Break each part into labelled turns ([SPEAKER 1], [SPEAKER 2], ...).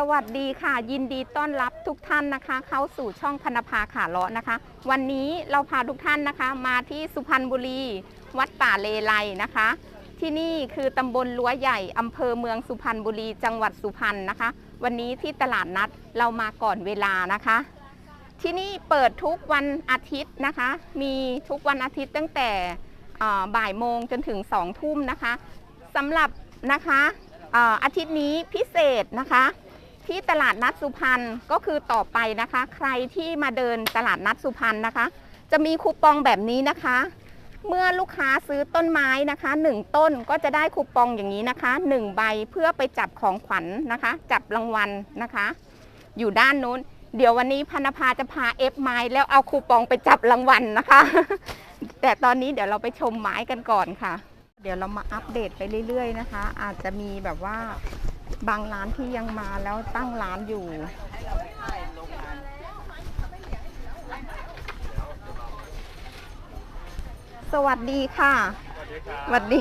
[SPEAKER 1] สวัสดีค่ะ ยินดีต้อนรับทุกท่านนะคะ เข้าสู่ช่องพนภาขาเลาะนะคะ วันนี้เราพาทุกท่านนะคะ มาที่สุพรรณบุรี วัดป่าเลไลนะคะ ที่นี่คือตำบลลัวใหญ่อำเภอเมืองสุพรรณบุรี จังหวัดสุพรรณนะคะ วันนี้ที่ตลาดนัดเรามาก่อนเวลานะคะ ที่นี่เปิดทุกวันอาทิตย์นะคะ มีทุกวันอาทิตย์ตั้งแต่บ่ายโมงจนถึง2องทุ่มนะคะสำหรับนะคะอาทิตย์นี้พิเศษนะคะ ที่ตลาดนัดสุพรรณก็คือต่อไปนะคะ ใครที่มาเดินตลาดนัดสุพรรณนะคะ จะมีคูปองแบบนี้นะคะ เมื่อลูกค้าซื้อต้นไม้นะคะ 1 ต้นก็จะได้คูปองอย่างนี้นะคะ 1 ใบเพื่อไปจับของขวัญนะคะ จับรางวัลนะคะ อยู่ด้านนู้น เดี๋ยววันนี้พนภาจะพาเอฟไม้แล้วเอาคูปองไปจับรางวัลนะคะ แต่ตอนนี้เดี๋ยวเราไปชมไม้กันก่อนค่ะ เดี๋ยวเรามาอัปเดตไปเรื่อย ๆ นะคะ อาจจะมีแบบว่า บางร้านที่ยังมาแล้วตั้งร้านอยู่ สวัสดีค่ะ สวัสดี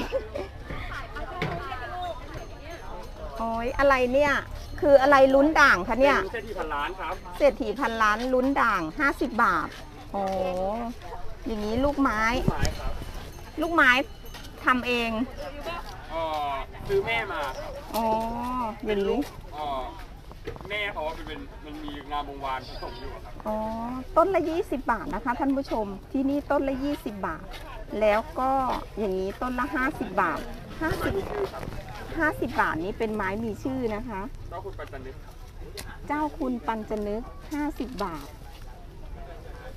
[SPEAKER 1] โอ้ยอะไรเนี่ย คืออะไรลุ้นด่างคะเนี่ย
[SPEAKER 2] เศรษฐีพันล้านครับ
[SPEAKER 1] เศรษฐีพันล้านลุ้นด่าง 50 บาท โอ้อย่างนี้ลูกไม้
[SPEAKER 2] ไม้ครับ
[SPEAKER 1] ลูกไม้ทำเอง
[SPEAKER 2] เอ่อซื้อแม่มาครับ
[SPEAKER 1] อ๋ออย่างนี้
[SPEAKER 2] เอ่อแม่เขาว่าเป็นเป็นมันมีงานวงวานผสมอยู่อะครับ
[SPEAKER 1] อ๋อ ต้นละ 20 บาทนะคะ ท่านผู้ชม ที่นี่ต้นละ 20 บาท แล้วก็อย่างนี้ต้นละ 50 บาท
[SPEAKER 2] ไม่มีชื่อครับ
[SPEAKER 1] 50 50 บาทนี้เป็นไม้มีชื่อนะคะ
[SPEAKER 2] เจ้าคุณปัจจันนึกครับ
[SPEAKER 1] เจ้าคุณปัญจนึก 50 บาท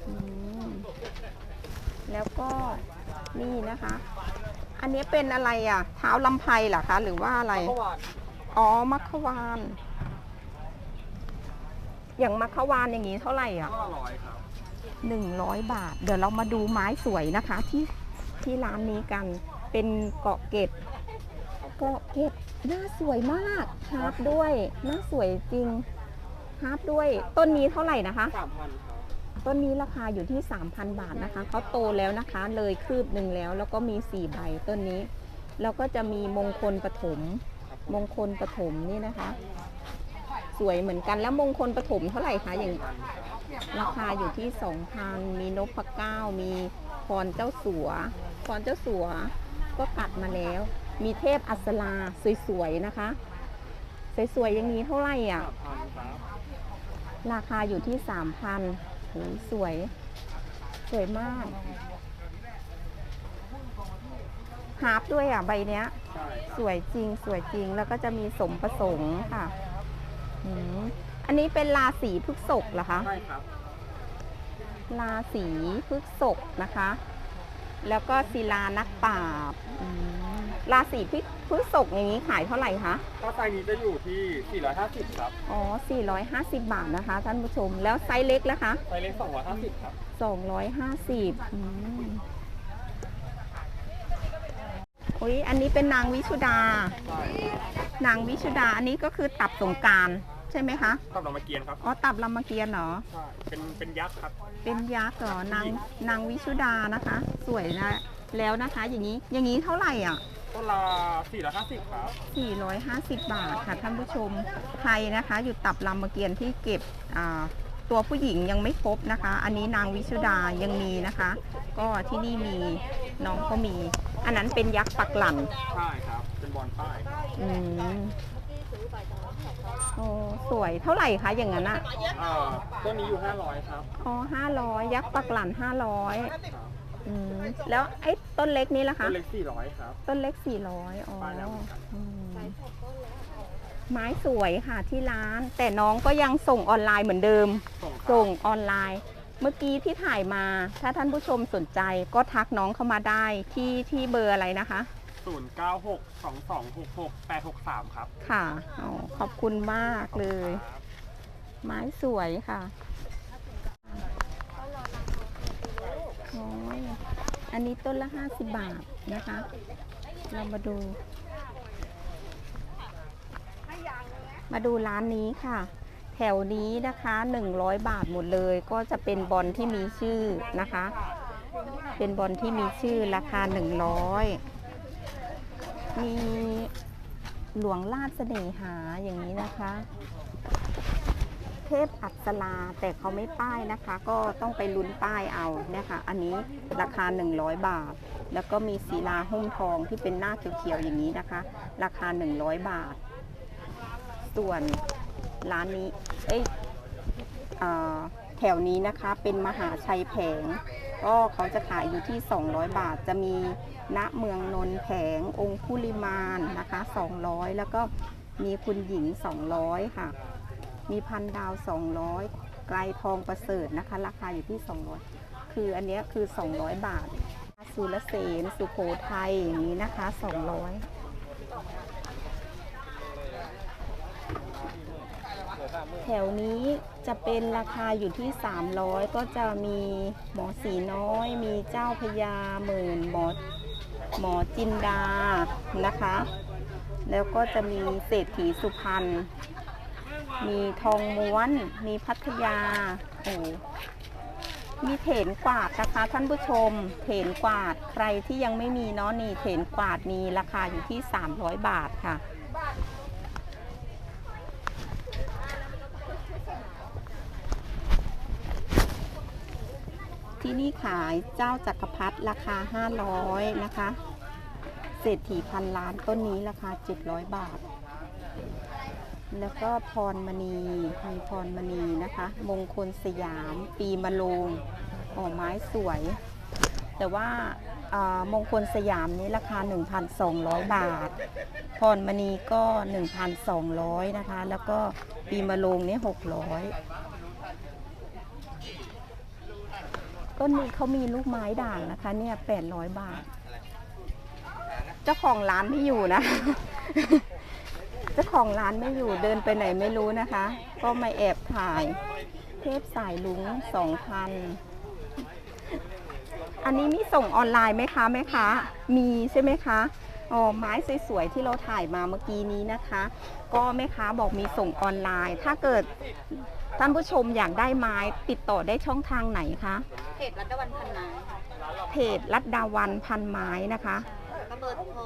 [SPEAKER 1] อืมแล้วก็นี่นะคะอั นนี้เป็นอะไรอะ เท้าลำไพเหรอคะ หรือว่าอะไร
[SPEAKER 2] เมื่อวาน
[SPEAKER 1] อ๋อ มัคควาน อย่างมัคควานอย่างนี้เท่าไหร่อะ
[SPEAKER 2] ก็ร้อยครับ
[SPEAKER 1] 100บาท เดี๋ยวเรามาดูไม้สวยนะคะ ที่ที่ร้านนี้กัน เป็นเกาะเกตเกาะเกตหน้าสวยมากฮาร์ปด้วยหน้าสวยจริงฮาร์ปด้วย ต้นนี้เท่าไหร่นะคะ
[SPEAKER 2] สามพันครับ
[SPEAKER 1] ต้นนี้ราคาอยู่ที่ 3,000 บาทนะคะเขาโตแล้วนะคะเลยคืบหนึ่งแล้ว แล้วก็มี 4 ใบต้นนี้ แล้วก็จะมีมงคลปฐม
[SPEAKER 2] ครับ
[SPEAKER 1] มงคลปฐมนี่นะคะ สวยเหมือนกันแล้วมงคลปฐมเท่าไหร่คะอย่างราคาอยู่ที่ 2,000 มีนพเก้า มีพรเจ้าสัวพรเจ้าสัวก็กัดมาแล้ว มีเทพอัสราสวยๆนะคะ สวยๆอย่างนี้เท่าไหร่อะ
[SPEAKER 2] สามพันครับ
[SPEAKER 1] ราคาอยู่ที่ 3,000 โหสวย สวยมาก ฮาร์ปด้วยอะใบเนี้ย
[SPEAKER 2] ใช่ครับ
[SPEAKER 1] สวยจริงสวยจริงแล้วก็จะมีสมประสงค์ค่ะอืมอันนี้เป็นราศีพฤษภเหรอคะ
[SPEAKER 2] ใช่ครับ
[SPEAKER 1] ราศีพฤษภนะคะ แล้วก็ศิลานักปราบอืม ราศีพฤพฤษภอย่างนี้ขายเท่าไหร่คะ
[SPEAKER 2] ถ้าไซส์นี้จะอยู่ที่ 450 ครับ
[SPEAKER 1] อ๋อ 450 บาทนะคะ ท่านผู้ชม แล้วไซส์เล็กแล้วคะ
[SPEAKER 2] ไซส์เล็ก 250 ครับ
[SPEAKER 1] 250อืมอุ้ยอันนี้เป็นนางวิชุดา
[SPEAKER 2] ใช่
[SPEAKER 1] นางวิชุดา อันนี้ก็คือตับสงกรารใช่ไหมคะ
[SPEAKER 2] กับดอกมะเกียนครับ
[SPEAKER 1] อ๋อ ตับลำมะเกียรเหรอ
[SPEAKER 2] ใช่ เป็นเป็นยักษ์ครับ
[SPEAKER 1] เป็นยักษ์เหรอนางนางวิชุดานะคะ สวยนะ แล้วนะคะ อย่างนี้ อย่างนี้เท่าไหร่อะ
[SPEAKER 2] ต้นละ450ครับ
[SPEAKER 1] 450 บาทค่ะท่านผู้ชมใครนะคะ อยู่ตับลำมะเกียนที่เก็บอ่าตัวผู้หญิงยังไม่ครบนะคะ อันนี้นางวิชุดายังมีนะคะ ก็ที่นี่มีน้องก็มี อันนั้นเป็นยักษ์ปักหลัน
[SPEAKER 2] ใช่ครับ เป็นบอลป้าย
[SPEAKER 1] อืมโอ้สวยเท่าไหร่คะอย่างนั้นอะ
[SPEAKER 2] เอ่อต้นนี้อยู่ 500 ครับ
[SPEAKER 1] อ๋อห้าร้อยยักษ์ปักหลันห้าร้อย
[SPEAKER 2] ครับ
[SPEAKER 1] อืมแล้วไอ้ต้นเล็กนี้ล่ะ
[SPEAKER 2] ต้
[SPEAKER 1] คะ
[SPEAKER 2] นเล็ก400ครับ
[SPEAKER 1] ต้นเล็กสี่ร้อยอ๋อ
[SPEAKER 2] ไปแล้วเหมือนกัน
[SPEAKER 1] อืมไม้สวยค่ะที่ร้าน แต่น้องก็ยังส่งออนไลน์เหมือนเดิม
[SPEAKER 2] ส่งครับ
[SPEAKER 1] ส่งออนไลน์ เมื่อกี้ที่ถ่ายมา ถ้าท่านผู้ชมสนใจก็ทักน้องเข้ามาได้ที่ที่เบอร์อะไรนะคะ
[SPEAKER 2] 0962266863ครับ
[SPEAKER 1] ค่ะอ๋อขอบคุณมากเลยไม้สวยค่ะโอ้ยอันนี้ต้นละ50บาทนะคะ เรามาดู มาดูร้านนี้ค่ะ แถวนี้นะคะ100บาทหมดเลย ก็จะเป็นบอลที่มีชื่อนะคะ เป็นบอลที่มีชื่อราคา100มีหลวงราชเสน่หาอย่างนี้นะคะ เทพอัศราแต่เขาไม่ป้ายนะคะ ก็ต้องไปลุ้นป้ายเอาเนี่ยค่ะ อันนี้ราคา 100 บาท แล้วก็มีศิลาหุ้มทองที่เป็นหน้าเขียวๆอย่างนี้นะคะ ราคา 100 บาท ส่วนร้านนี้เอ้ยอแถวนี้นะคะเป็นมหาชัยแผง ก็เขาจะขายอยู่ที่ 200 บาทจะมีณเมืองนนท์แผง องคุลิมานนะคะ 200 แล้วก็มีคุณหญิง 200 ค่ะ มีพันดาว 200 ไกลทองประเสริฐนะคะ ราคาอยู่ที่ 200 คืออันนี้คือ 200 บาทสุรเสนสุโขทัยอย่างนี้นะคะ 200แถวนี้จะเป็นราคาอยู่ที่ 300 ก็จะมีหมอสีน้อย มีเจ้าพญาหมื่นหมอหมอจินดานะคะ แล้วก็จะมีเศรษฐีสุพรรณ มีทองม้วน มีพัทยาโอ้มีเถนกวาดนะคะท่านผู้ชม เถนกวาดใครที่ยังไม่มีเนาะนี่เถนกวาดมีราคาอยู่ที่ 300 บาทค่ะ ที่นี่ขายเจ้าจักรพรรดิราคา 500 นะคะ เศรษฐีพันล้านต้นนี้ราคา 700 บาท แล้วก็พรมณีมีพรมณีนะคะ มงคลสยาม ปีมะโรงห่อไม้สวย แต่ว่ามงคลสยามนี้ราคา 1,200 บาท พรมณีก็ 1,200 นะคะ แล้วก็ปีมะโรงนี่600 ต้นนี้เขามีลูกไม้ด่างนะคะ เนี่ย 800 บาท เจ้าของร้านไม่อยู่นะ จ้าของร้านไม่อยู่เดินไปไหนไม่รู้นะคะ ก็มาแอบถ่าย เทพสายลุงสองพันอันนี้มีส่งออนไลน์ไหมคะแม่คะมีใช่ไหมคะอ๋อไม้สวยๆที่เราถ่ายมาเมื่อกี้นี้นะคะ ก็แม่ค้าบอกมีส่งออนไลน์ ถ้าเกิดท่านผู้ชมอยากได้ไม้ติดต่อได้ช่องทางไหนคะ
[SPEAKER 3] เพจรัตดาวันพันนา
[SPEAKER 1] เพจรัดดาวันพันไม้นะคะ
[SPEAKER 3] ก็เบอร์โทร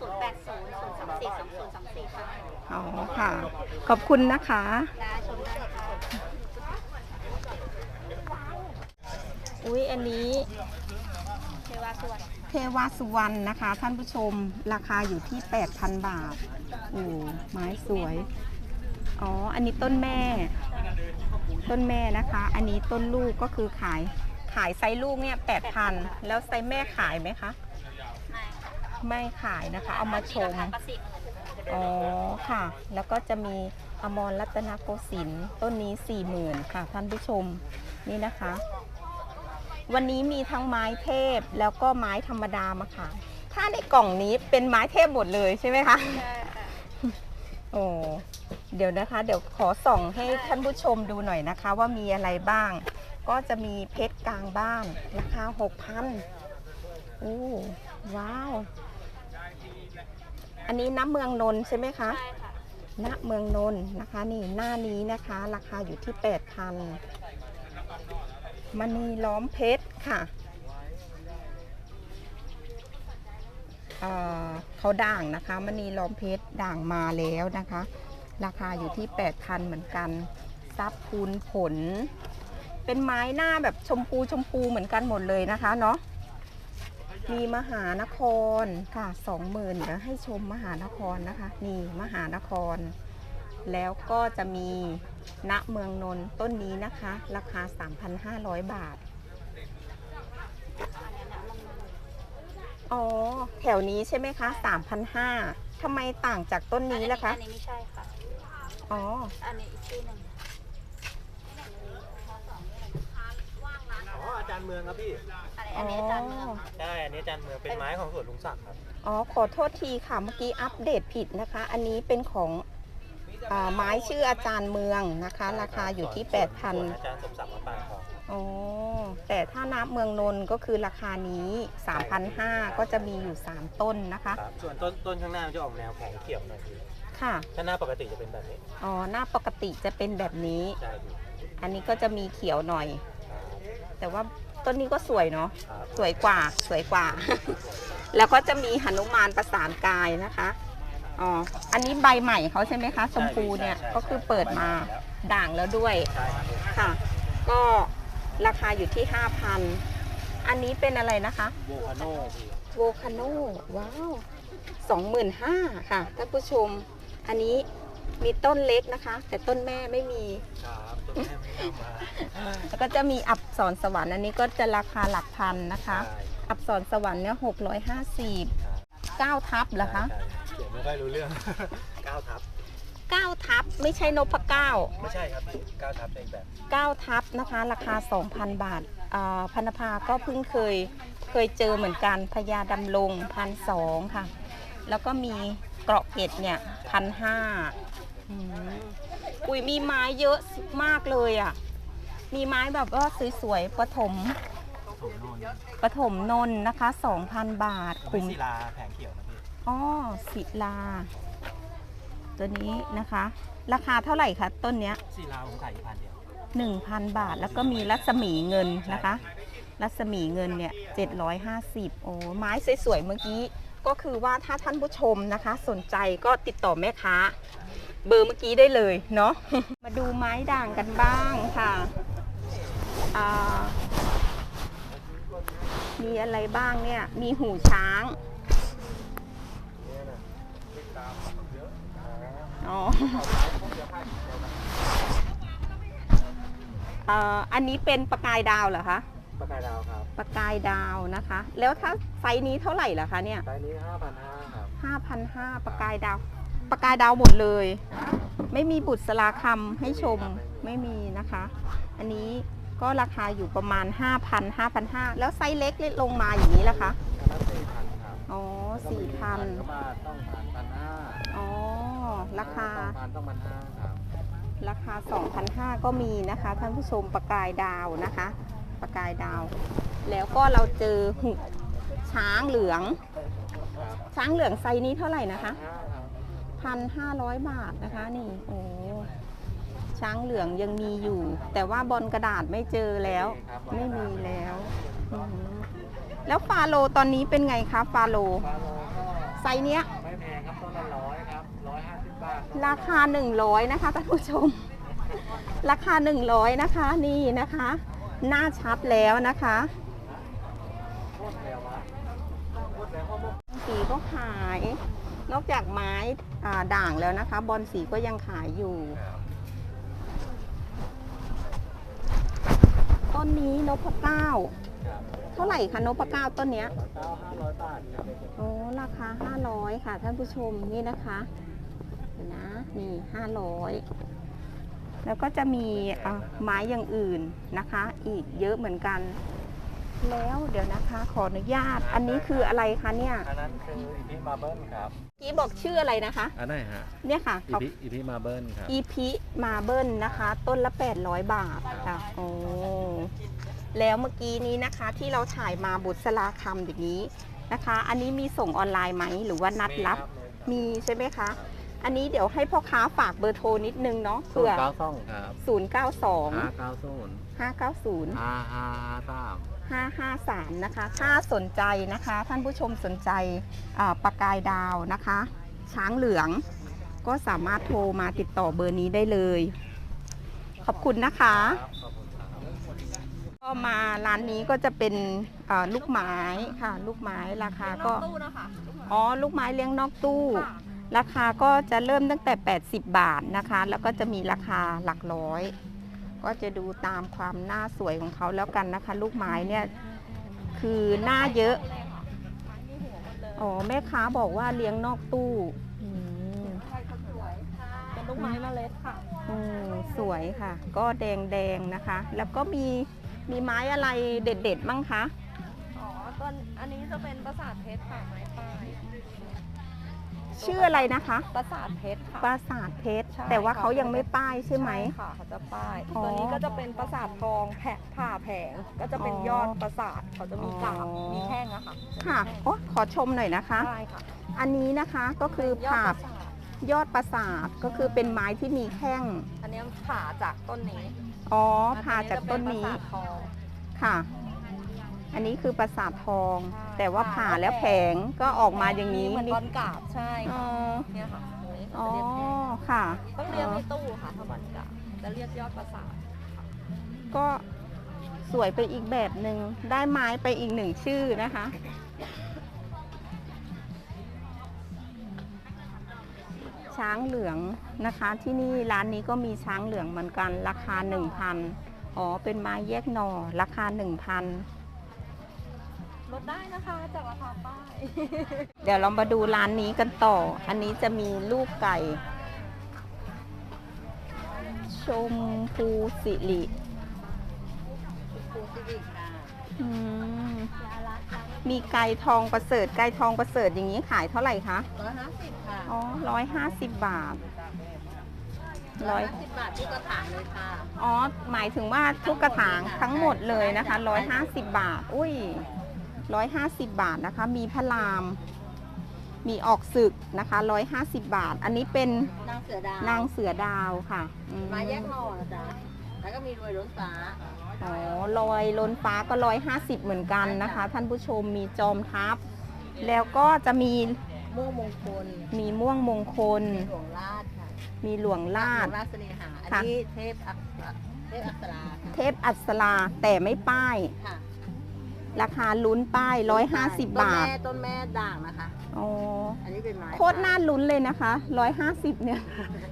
[SPEAKER 3] ศูนย์แปดศูนย์ศูนย์สามสี่สองศูนย์สามสี่ค่ะ
[SPEAKER 1] อ๋อค่ะ ขอบคุณนะคะ
[SPEAKER 3] ได้ชมได้ค่ะ
[SPEAKER 1] อุ้ยอันนี้
[SPEAKER 3] เทวาสวัสดิ์
[SPEAKER 1] เทวาสุวรรณนะคะ ท่านผู้ชมราคาอยู่ที่ 8,000 บาทโอ้ไม้สวย อ๋อ อันนี้ต้นแม่ ต้นแม่นะคะ อันนี้ต้นลูกก็คือขายขายไซส์ลูกเนี่ย8,000 แล้วไซส์แม่ขายไหมคะ
[SPEAKER 3] ไม่ค่ะ
[SPEAKER 1] ไม่ขายนะคะ เอามาชม อ๋อค่ะ แล้วก็จะมีอมรรัตนโกสินทร์ต้นนี้4ี่หมื่นค่ะท่านผู้ชมนี่นะคะ วันนี้มีทั้งไม้เทพแล้วก็ไม้ธรรมดามาขายถ้าในกล่องนี้เป็นไม้เทพหมดเลยใช่ไหมคะ
[SPEAKER 3] ใช่ค่ะ
[SPEAKER 1] โอ้เดี๋ยวนะคะ เดี๋ยวขอส่องให้ท่านผู้ชมดูหน่อยนะคะ ว่ามีอะไรบ้าง ก็จะมีเพชรกลางบ้านราคา6,000โอ้ว้าว อันนี้น้ำเมืองนนท์ใช่ไหมคะ
[SPEAKER 3] ใช่ค่ะ
[SPEAKER 1] ณเมืองนนท์นะคะ นี่หน้านี้นะคะ ราคาอยู่ที่8,000มณีล้อมเพชรค่ะเอ่อเขาด่างนะคะมณีล้อมเพชรด่างมาแล้วนะคะ ราคาอยู่ที่ 8,000 เหมือนกันซับคูณผล เป็นไม้หน้าแบบชมพูชมพูเหมือนกันหมดเลยนะคะเนาะ มีมหานครค่ะสองหมื่นเดี๋ยวให้ชมมหานครนะคะ นี่มหานคร แล้วก็จะมีณเมืองนนท์ต้นนี้นะคะ ราคา 3,500 บาท อ๋อ แถวนี้ใช่ไหมคะ 3,500ทำไมต่างจากต้นนี้ล่ะคะ
[SPEAKER 3] อันนี้ไม่ใช่ค่ะ
[SPEAKER 1] อ๋อ
[SPEAKER 3] อันนี้อีกที่หนึ่ง
[SPEAKER 4] อ๋ออาจารย์เมืองครับพี่
[SPEAKER 3] อันนี้อันนี้อาจารย์เมือง
[SPEAKER 4] ใช่ อันนี้อาจารย์เมืองเป็นไม้ของสวนลุงศักดิ์ครับ
[SPEAKER 1] อ๋อ ขอโทษทีค่ะ เมื่อกี้อัปเดตผิดนะคะ อันนี้เป็นของอาไม้ชื่ออาจารย์เมืองนะคะ ราคาอยู่ที่
[SPEAKER 4] ส่วน
[SPEAKER 1] 8,000
[SPEAKER 4] อาจารย์สมศักดิ์มาปางทอง
[SPEAKER 1] อ๋อ แต่ถ้านับเมืองนนท์ก็คือราคานี้ 3,500 ก็จะมีอยู่ 3 ต้นนะคะ
[SPEAKER 4] ครับ ส่วนต้นต้นข้างหน้ามันจะออกแนวแข็งเขียวหน่อยพี่
[SPEAKER 1] ค่ะ
[SPEAKER 4] ถ้าหน้าปกติจะเป็นแบบนี้
[SPEAKER 1] อ๋อ หน้าปกติจะเป็นแบบนี้
[SPEAKER 4] ใช่พี่
[SPEAKER 1] อันนี้ก็จะมีเขียวหน่อย
[SPEAKER 4] ครับ
[SPEAKER 1] แต่ว่า ต้นนี้ก็สวยเนาะ
[SPEAKER 4] ครับ
[SPEAKER 1] สวยกว่าสวยกว่า แล้วก็จะมีหนุมานประสานกายนะคะอ๋ออันนี้ใบใหม่เขาใช่ไหมคะชมพูเนี่ย
[SPEAKER 4] ใช่ใช่
[SPEAKER 1] ก็คือเปิดมาด่างแล้วด้วย
[SPEAKER 4] ใช่ครับ
[SPEAKER 1] ค่ะ ก็ราคาอยู่ที่5,000อันนี้เป็นอะไรนะคะ
[SPEAKER 4] โวคาโน่พี่
[SPEAKER 1] โวคาโนว้าว25,000ค่ะท่านผู้ชมอันนี้ มีต้นเล็กนะคะ แต่ต้นแม่ไม่มี
[SPEAKER 4] ครับตัวแม่ไม่ทำมา
[SPEAKER 1] แล้วก็จะมีอับสรสวรรค์อันนี้ก็จะราคาหลักพันนะคะ
[SPEAKER 4] ใช่
[SPEAKER 1] อับสรสวรรค์เนี่ย650 9ทับเหรอคะ
[SPEAKER 4] ใช่เดี๋ยวไม่ค่อยรู้เรื่องเก้าทับ
[SPEAKER 1] 9ทับไม่ใช่นพเก้า
[SPEAKER 4] ไม่ใช่ครับพี่เก้าทับเป็นอีกแบบ
[SPEAKER 1] 9ทับนะคะ ราคา2,000บาทอ่าพันธภาก็เพิ่งเคยเคยเจอเหมือนกันพญาดำลงพันสองค่ะ แล้วก็มีเกราะเกตเนี่ยพันห้า อุ้ยมีไม้เยอะมากเลยอะ มีไม้แบบว่าสวยๆปฐม
[SPEAKER 4] ผมโน่น
[SPEAKER 1] ปฐมนนท์นะคะ2,000 บาท
[SPEAKER 4] คุ
[SPEAKER 1] คุ้
[SPEAKER 4] ม
[SPEAKER 1] ม
[SPEAKER 4] ศิลาแผงเขียวนะพี่
[SPEAKER 1] อ๋อศิลา ตัวนี้นะคะ ราคาเท่าไหร่คะต้นเนี้ย
[SPEAKER 4] ศิลาผมขายอยู่พันเดียว
[SPEAKER 1] 1,000บาทแล้วก็มีรัศมีเงินนะคะ รัศมีเงินเนี่ย750โอ้ไม้สวยๆเมื่อกี้ ก็คือว่าถ้าท่านผู้ชมนะคะ สนใจก็ติดต่อแม่ค้า เบอร์เมื่อกี้ได้เลยเนาะ มาดูไม้ด่างกันบ้างค่ะอ่ามีอะไรบ้างเนี่ย มีหูช้าง อ๋อเอ่ออันนี้เป็นประกายดาวเหรอคะ
[SPEAKER 4] ประกายดาวครับ
[SPEAKER 1] ประกายดาวนะคะ แล้วถ้าไซส์นี้เท่าไหร่ล่ะคะเนี่ย
[SPEAKER 4] ไซส์นี้ห้าพันห้าครับ
[SPEAKER 1] 5,500ประกายดาว ประกายดาวหมดเลย ไม่มีบุตรสลาคำให้ชมไม่มีนะคะ อันนี้ก็ราคาอยู่ประมาณ 5,000 5,500 แล้วไซส์เล็กเล็กลงมาอย่างนี้ละคะ
[SPEAKER 4] อันนั้นสี่พัน
[SPEAKER 1] อ๋อ
[SPEAKER 4] ก็มาต้องพันพันห้า
[SPEAKER 1] อ๋อ ราคา
[SPEAKER 4] พันต้องพันห้าครับ
[SPEAKER 1] ราคา2,500ก็มีนะคะ ท่านผู้ชมประกายดาวนะคะ ประกายดาว แล้วก็เราเจอหุบช้างเหลือง ช้างเหลืองไซส์นี้เท่าไหร่นะคะ
[SPEAKER 4] ห้าครับ
[SPEAKER 1] พันห้าร้อยบาทนะคะนี่โอ้ช้างเหลืองยังมีอยู่ แต่ว่าบอลกระดาษไม่เจอแล้ว ไม่มีแล้วอือหือแล้วฟาโลตอนนี้เป็นไงคะฟาโล
[SPEAKER 4] ฟาโลก็
[SPEAKER 1] ไซส์เนี้ย
[SPEAKER 4] ไม่แพงครับต้นละร้อยครับร้อยห้าสิบบาท
[SPEAKER 1] ราคา 100 นะคะท่านผู้ชม ราคา 100 นะคะนี่นะคะ หน้าชัดแล้วนะคะ
[SPEAKER 4] โคตรเร็ววะโคตรเร็วเพราะว่า
[SPEAKER 1] สีก็ขาย นอกจากไม้อ่าด่างแล้วนะคะ บอลสีก็ยังขายอยู่ ต้นนี้นพเก้า
[SPEAKER 4] ครับ
[SPEAKER 1] เท่าไหร่คะนพเก้าต้นเนี้ย
[SPEAKER 4] เก้าห้าร้อยบาทครับ
[SPEAKER 1] โอ้ราคา500ค่ะท่านผู้ชมนี่นะคะเดี๋ยวนะนี่500แล้วก็จะมีอะไม้อย่างอื่นนะคะ อีกเยอะเหมือนกัน แล้วเดี๋ยวนะคะ ขออนุญาต อันนี้คืออะไรคะเนี่ย
[SPEAKER 4] อันนั้นคืออีพีมาเบิลครับ
[SPEAKER 1] กี้บอกชื่ออะไรนะคะ
[SPEAKER 5] อันไหนฮะ
[SPEAKER 1] เนี่ยค่ะ
[SPEAKER 5] อี
[SPEAKER 1] เขา
[SPEAKER 5] พีอีพีมาเบิลครับ
[SPEAKER 1] อีพีมาเบิลนะคะ ต้นละ 800 บาทค่ะโอ้แล้วเมื่อกี้นี้นะคะที่เราถ่ายมาบุตรสลาคำอย่างนี้นะคะ อันนี้มีส่งออนไลน์ไหมหรือว่านัดรับมีใช่ไหมคะ อันนี้เดี๋ยวให้พ่อค้าฝากเบอร์โทรนิดนึงเนาะ
[SPEAKER 5] ศูน
[SPEAKER 1] เผื่อ
[SPEAKER 5] ย์เก้าสองครับ
[SPEAKER 1] 092
[SPEAKER 5] ห้าเก้าศูนย์
[SPEAKER 1] 590
[SPEAKER 5] ห้าห้าห้าสาม
[SPEAKER 1] 553 นะคะ ถ้าสนใจนะคะ ท่านผู้ชมสนใจอ่าประกายดาวนะคะ ช้างเหลืองก็สามารถโทรมาติดต่อเบอร์นี้ได้เลย ขอบคุณนะคะ ก็มาร้านนี้ก็จะเป็นอ่าลูกไม้ค่ะ ลูกไม้ราคาก็
[SPEAKER 3] ตู้นะคะ
[SPEAKER 1] อ๋อลูกไม้เลี้ยงนอกตู้ราคาก็จะเริ่มตั้งแต่ 80 บาทนะคะ แล้วก็จะมีราคาหลักร้อย ก็จะดูตามความหน้าสวยของเขาแล้วกันนะคะ ลูกไม้เนี่ยคือหน้าเยอะอ๋อแม่ค้าบอกว่าเลี้ยงนอกตู้อืม
[SPEAKER 3] เป็นลูกไม้เมล็ดค่ะ
[SPEAKER 1] อืมสวยค่ะ ก็แดงแดงๆนะคะ แล้วก็มีมีไม้อะไรเด็ดๆบ้างคะ
[SPEAKER 3] อ๋อต้นอันนี้จะเป็นประสาทเพชรค่ะไม้ปลาย
[SPEAKER 1] ชื่ออะไรนะคะ
[SPEAKER 3] ประสาทเพชรค่ะ
[SPEAKER 1] ปราสาทเพชร
[SPEAKER 3] ใช่
[SPEAKER 1] แต่ว่า
[SPEAKER 3] ค่ะ
[SPEAKER 1] เขายังไม่ป้ายใช่ไหม
[SPEAKER 3] ค่ะเขาจะป้าย
[SPEAKER 1] อ๋อ
[SPEAKER 3] ตัวนี้ก็จะเป็นประสาททองแผะผ่าแผงก็จะเป็น
[SPEAKER 1] อ๋อย
[SPEAKER 3] อดประสาทเขาจะมีกาบ
[SPEAKER 1] อ๋อ
[SPEAKER 3] มีแท่งอะค่ะ
[SPEAKER 1] ค่ะโอ้ขอชมหน่อยนะคะ
[SPEAKER 3] ใช่ค่ะ
[SPEAKER 1] อันนี้นะคะก็คือ
[SPEAKER 3] เป็นยอด
[SPEAKER 1] ผ่า
[SPEAKER 3] ประสาท
[SPEAKER 1] ยอดประสาทก็คือเป็นไม้ที่มีแข้ง
[SPEAKER 3] อันนี้ผ่าจากต้นนี้
[SPEAKER 1] อ๋อผ่าจากต้นนี้
[SPEAKER 3] อัจะเป็นประสาททอง
[SPEAKER 1] ค่ะ อันนี้คือประสาททอง แต่ว่าผ่าแล้วแผงก็ออกมาอย่างนี้
[SPEAKER 3] เหมือนบอลกราบใช่
[SPEAKER 1] อ๋อ
[SPEAKER 3] เนี่ยค่ะตรงนี้
[SPEAKER 1] อ๋อ
[SPEAKER 3] จะเรียกแพง
[SPEAKER 1] ค่ะ
[SPEAKER 3] ต้องเรียกในตู้ค่ะถ้าบอลกราบจะเรียกยอดประสาท
[SPEAKER 1] ก็สวยไปอีกแบบหนึ่งได้ไม้ไปอีกหนึ่งชื่อนะคะ ช้างเหลืองนะคะ ที่นี่ร้านนี้ก็มีช้างเหลืองเหมือนกัน ราคา 1,000อ๋อเป็นไม้แยกหน่อราคา 1,000
[SPEAKER 3] ลดได้นะคะจากราคาป้าย
[SPEAKER 1] เดี๋ยวเรามาดูร้านนี้กันต่อ อันนี้จะมีลูกไก่ ชมพูสิริ
[SPEAKER 3] ปูซิลิกค่ะ
[SPEAKER 1] อืม
[SPEAKER 3] ยาลักค่ะ
[SPEAKER 1] มีไก่ทองประเสริฐไก่ทองประเสริฐอย่างนี้ขายเท่าไหร่คะ
[SPEAKER 3] ร้อยห้าสิบค่ะ
[SPEAKER 1] อ๋อร้อยห้าสิบบาท ร้อย
[SPEAKER 3] ห้าสิบบาทที่กระถางเลยค่ะ
[SPEAKER 1] อ๋อ หมายถึงว่าทุกกระถางทั้งหมดเลยนะคะร้อยห้าสิบบาท อุ้ย ร้อยห้าสิบบาทนะคะ มีพระราม มีออกศึกนะคะร้อยห้าสิบบาท อันนี้เป็น
[SPEAKER 3] นางเสือดาวนา
[SPEAKER 1] งเสือดาวค่ะอื
[SPEAKER 3] ไม้แยกหน่อนะจ๊ะแล้วก็มีรวยล้นฟ้า
[SPEAKER 1] อ๋อลอยล้นฟ้าก็ร้อยห้าสิบเหมือนกันนะคะ ท่านผู้ชมมีจอมทัพ แล้วก็จะมี
[SPEAKER 3] ม่วงมงคล
[SPEAKER 1] มีม่วงมงคล
[SPEAKER 3] หลวงราชค่ะ
[SPEAKER 1] มีหลวงลาด
[SPEAKER 3] หลวงราชเสน่หาอัน
[SPEAKER 1] ค่ะ
[SPEAKER 3] นี้เทพอักษรเทพอักษราค่ะ
[SPEAKER 1] เทพอัศราแต่ไม่ป้าย
[SPEAKER 3] ค่ะ
[SPEAKER 1] ราคาลุ้นป้าย 150 บาท
[SPEAKER 3] ต้นแม่ต้นแม่ด่างนะคะ
[SPEAKER 1] อ๋อ
[SPEAKER 3] อันนี้เป็นไม้
[SPEAKER 1] โคตรน่าลุ้นเลยนะคะ 150 เนี่ย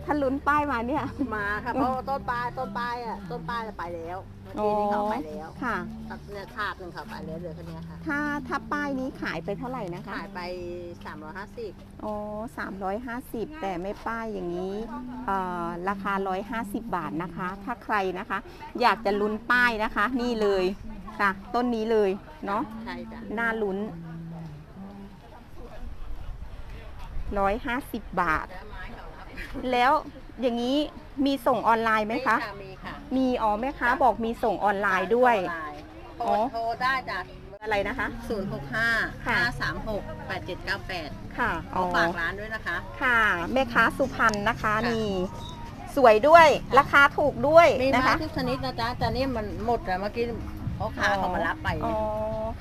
[SPEAKER 1] ถ้าลุ้นป้ายมาเนี่ย
[SPEAKER 3] มาค่ะเพราะว่าต้นปลายต้นปลายอะต้นปลายน่ะไปแล้วเมื่อกี้นี้เขาไปแล้ว
[SPEAKER 1] ค่ะ
[SPEAKER 3] ตัดเนี่ยถาดหนึ่งเขาไปแล้วเหลือแค่เนี้ยค่ะ
[SPEAKER 1] ถ้าถ้าป้ายนี้ขายไปเท่าไหร่นะคะ
[SPEAKER 3] ขายไป 350
[SPEAKER 1] อ๋อ350 แต่ไม่ป้ายอย่างนี้เอ่อราคา 150 บาทนะคะ ถ้าใครนะคะ อยากจะลุ้นป้ายนะคะ นี่เลย ค่ะต้นนี้เลยเนาะ
[SPEAKER 3] ใช่จ้ะ
[SPEAKER 1] น่าลุ้น150บาท
[SPEAKER 3] แล้วไม้เขารับ
[SPEAKER 1] แล้วอย่างนี้มีส่งออนไลน์ไหมคะ
[SPEAKER 3] มีค่ะ
[SPEAKER 1] มีอ๋อแม่ค้าบอกมีส่งออนไลน์ด้วย
[SPEAKER 3] ออนไลน์
[SPEAKER 1] อ๋อ
[SPEAKER 3] โทรได้จ้ะ
[SPEAKER 1] อะไรนะคะ
[SPEAKER 3] 065
[SPEAKER 1] ค่ะ
[SPEAKER 3] 536 8798
[SPEAKER 1] ค่ะ
[SPEAKER 3] ขอฝากร้านด้วยนะคะ
[SPEAKER 1] ค่ะ แม่ค้าสุพรรณนะคะ
[SPEAKER 3] ค่ะ
[SPEAKER 1] นี่สวยด้วยราคาถูกด้วย
[SPEAKER 3] มี
[SPEAKER 1] นะ
[SPEAKER 3] ไม้
[SPEAKER 1] คะ
[SPEAKER 3] ทุกชนิดนะจ๊ะแต่นี่มันหมดแล้วเมื่อกี้ เขาขาเขามารับไป
[SPEAKER 1] อ๋อ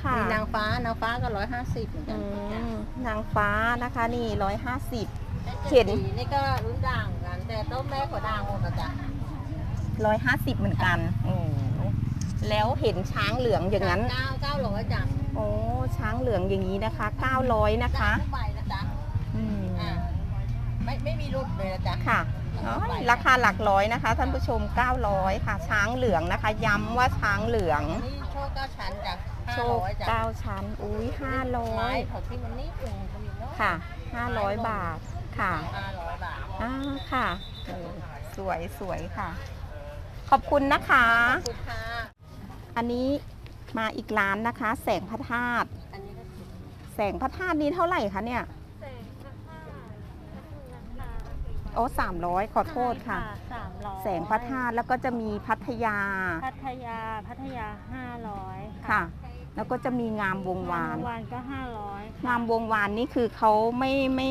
[SPEAKER 1] ค่ะ
[SPEAKER 3] มีนางฟ้านางฟ้าก็ร้อยห้าสิบเหมือนกั
[SPEAKER 1] อื
[SPEAKER 3] น
[SPEAKER 1] มนางฟ้านะคะนี่ร้อยห้าสิบ เห็
[SPEAKER 3] เห็
[SPEAKER 1] น
[SPEAKER 3] นนี่ก็รุ่นด่างกัน แต่ต้นแม่กว่าด่างหมดนะจ๊ะ
[SPEAKER 1] ร้อยห้าสิบเหมือนกันโอ้แล้วเห็นช้างเหลืองอย่างนั้น
[SPEAKER 3] เก้าเก้าร้อยจ้ะ
[SPEAKER 1] โอ้ช้างเหลืองอย่างนี้นะคะ 900 นะคะ
[SPEAKER 3] ด่างทุกใบนะจ๊ะ
[SPEAKER 1] อืม
[SPEAKER 3] อ่าไม่ไม่มีรุดเลยนะจ๊ะ
[SPEAKER 1] ค่ะอ๋อ ราคาหลักร้อยนะคะ ท่านผู้ชม 900 ค่ะ ช้างเหลืองนะคะ ย้ำว่าช้างเหลือง
[SPEAKER 3] นี่โชคเก้าชั้นจ้ะห้า
[SPEAKER 1] โช
[SPEAKER 3] ร้
[SPEAKER 1] ค
[SPEAKER 3] อยจ้ะ
[SPEAKER 1] เก้าชั้น อุ้ย
[SPEAKER 3] ไม้
[SPEAKER 1] 500
[SPEAKER 3] เขาที่มันนี่ถึงจะมีเนาะ
[SPEAKER 1] ค่ะ500บาทค่ะ
[SPEAKER 3] ห้าร้อยบาท
[SPEAKER 1] อ่าค่ะโอ้สวยสวยค่ะ ขอบคุณนะคะ
[SPEAKER 3] ขอบคุณค่ะ
[SPEAKER 1] อันนี้มาอีกร้านนะคะ แสงพระธาตุ
[SPEAKER 3] อันนี้ก็สิบ
[SPEAKER 1] แสงพระธาตุนี้เท่าไหร่คะเนี่ย
[SPEAKER 6] แสงพระธาตุนะคะ
[SPEAKER 1] โอ้สามร้อยขอโทษค่ะ
[SPEAKER 6] สามร้อย
[SPEAKER 1] แสงพระธาตุแล้วก็จะมีพัทยา
[SPEAKER 6] พัทยาพัทยาห้าร้อย
[SPEAKER 1] ค่ะ แล้วก็จะมีงามวงวาน
[SPEAKER 6] วานก็ห้าร้อย
[SPEAKER 1] งามวงวานนี่คือเขาไม่ไม่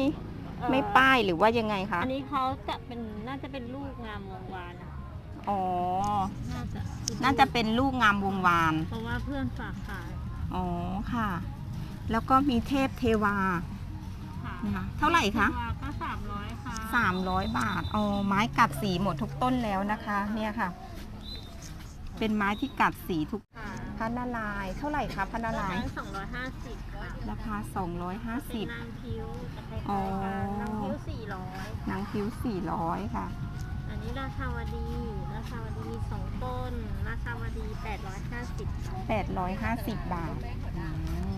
[SPEAKER 1] ไม่ป้ายหรือว่ายังไงคะ
[SPEAKER 6] อันนี้เขาจะเป็นน่าจะเป็นลูกงามวงวานอะ
[SPEAKER 1] อ๋อ
[SPEAKER 6] น่าจะ
[SPEAKER 1] น่าจะเป็นลูกงามวงวาน
[SPEAKER 6] เพราะว่าเพื่อนฝากขาย
[SPEAKER 1] อ๋อค่ะ แล้วก็มีเทพเทวา
[SPEAKER 6] ค่ะ
[SPEAKER 1] นะคะเท่าไหร่คะ
[SPEAKER 6] วาก็สามร้อยค่ะ
[SPEAKER 1] 300บาทอ๋อไม้กัดสีหมดทุกต้นแล้วนะคะ เนี่ยค่ะ เป็นไม้ที่กัดสีทุก
[SPEAKER 6] ค่ะ
[SPEAKER 1] พระนารายณ์เท่าไหร่คะพระนารายณ์
[SPEAKER 6] สองร้อยห้าสิบ
[SPEAKER 1] ราคา
[SPEAKER 6] เป็น
[SPEAKER 1] 250
[SPEAKER 6] นางคิ้วจะคล้าย
[SPEAKER 1] อ๋อ
[SPEAKER 6] ๆกันนางคิ้วสี่ร้อย
[SPEAKER 1] หนังคิ้ว400ค่ะ
[SPEAKER 6] อันนี้ราชาวดีราชาวดีมีสองต้นราชาวดีแปดร้อยห้าสิบ
[SPEAKER 1] 850บาทอืม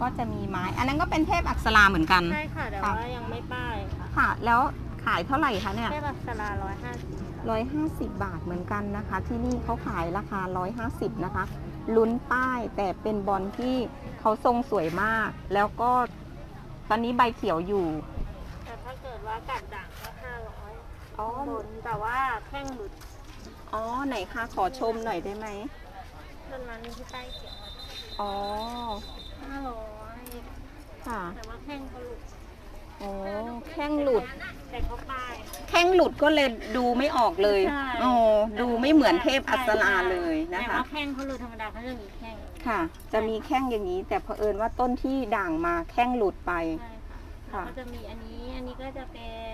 [SPEAKER 1] ก็จะมีไม้ อันนั้นก็เป็นเทพอักษราเหมือนกัน
[SPEAKER 6] ใช่ค่ะแต่
[SPEAKER 1] ค่ะ
[SPEAKER 6] ว่ายังไม่ป้ายค่ะ
[SPEAKER 1] ค่ะ แล้วขายเท่าไหร่คะเนี่ย
[SPEAKER 6] แค่บักสลาร้อยห้าสิบ
[SPEAKER 1] 150บาทเหมือนกันนะคะ ที่นี่เขาขายราคา150นะคะลุ้นป้ายแต่เป็นบอลที่เขาทรงสวยมาก แล้วก็ตอนนี้ใบเขียวอยู่
[SPEAKER 6] แต่ถ้าเกิดว่ากัดด่างก็ห้าร้อย
[SPEAKER 1] อ๋อ
[SPEAKER 6] บนแต่ว่าแข้งหลุด
[SPEAKER 1] อ๋อไหนคะขอชมหน่อยได้ไหม
[SPEAKER 6] ต้นนั้นที่ใต้เขียว
[SPEAKER 1] อ๋อ
[SPEAKER 6] ห้าร้อย
[SPEAKER 1] ค่ะ
[SPEAKER 6] แต่ว่าแข้งเขาหลุด
[SPEAKER 1] อ๋อแข้งหลุด
[SPEAKER 6] แต่เขาป้าย
[SPEAKER 1] แข้ข้งหลุดก็เลยดูไม่ออกเลย
[SPEAKER 6] ใช่
[SPEAKER 1] โอ้ดูไม่เหมือนเทพอัศราเลยนะ
[SPEAKER 6] แต่
[SPEAKER 1] คะ
[SPEAKER 6] ว่าแข้งเขาหลุดธรรมดาเขาจะมีแข้ง
[SPEAKER 1] ค่ะ จะมีแข้งอย่างนี้ แต่เผอิญว่าต้นที่ด่างมาแข้งหลุดไป
[SPEAKER 6] ใช่ค่ะ
[SPEAKER 1] ค่ะ
[SPEAKER 6] แล้วก็จะมีอันนี้ อันนี้ก็จะเป็น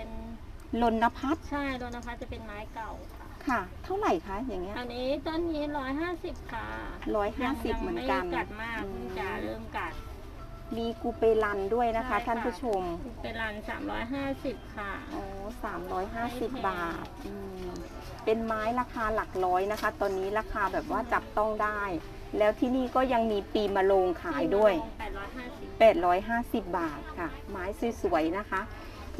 [SPEAKER 1] ลนพัฒน์
[SPEAKER 6] ใช่โดนพัฒน์จะเป็นไม้เก่าค่ะ
[SPEAKER 1] ค่ะ เท่าไหร่คะอย่างเงี้ย
[SPEAKER 6] อันนี้ต้นนี้ร้อยห้าสิบค่ะ
[SPEAKER 1] ร้อยห้าสิบ
[SPEAKER 6] ยัง
[SPEAKER 1] เหมือนกัน
[SPEAKER 6] ไม่กัดมากเพิ่งจะเริ่มกัด
[SPEAKER 1] มีกูเปรันด้วยนะคะ
[SPEAKER 6] ใช่ค่ะ
[SPEAKER 1] ท่านผู้ชม
[SPEAKER 6] เป็นรันสามร้อยห้าสิบค่ะ
[SPEAKER 1] โอ้สามร้อยห้าสิบ
[SPEAKER 6] ไม่แพง
[SPEAKER 1] บาทอืมเป็นไม้ราคาหลักร้อยนะคะ ตอนนี้ราคาแบบว่าจับต้องได้ แล้วที่นี่ก็ยังมีปีมะโรงขายด้วย
[SPEAKER 6] แปดร้อยห้าสิบ
[SPEAKER 1] 850 บาทค่ะ ไม้สวยๆนะคะ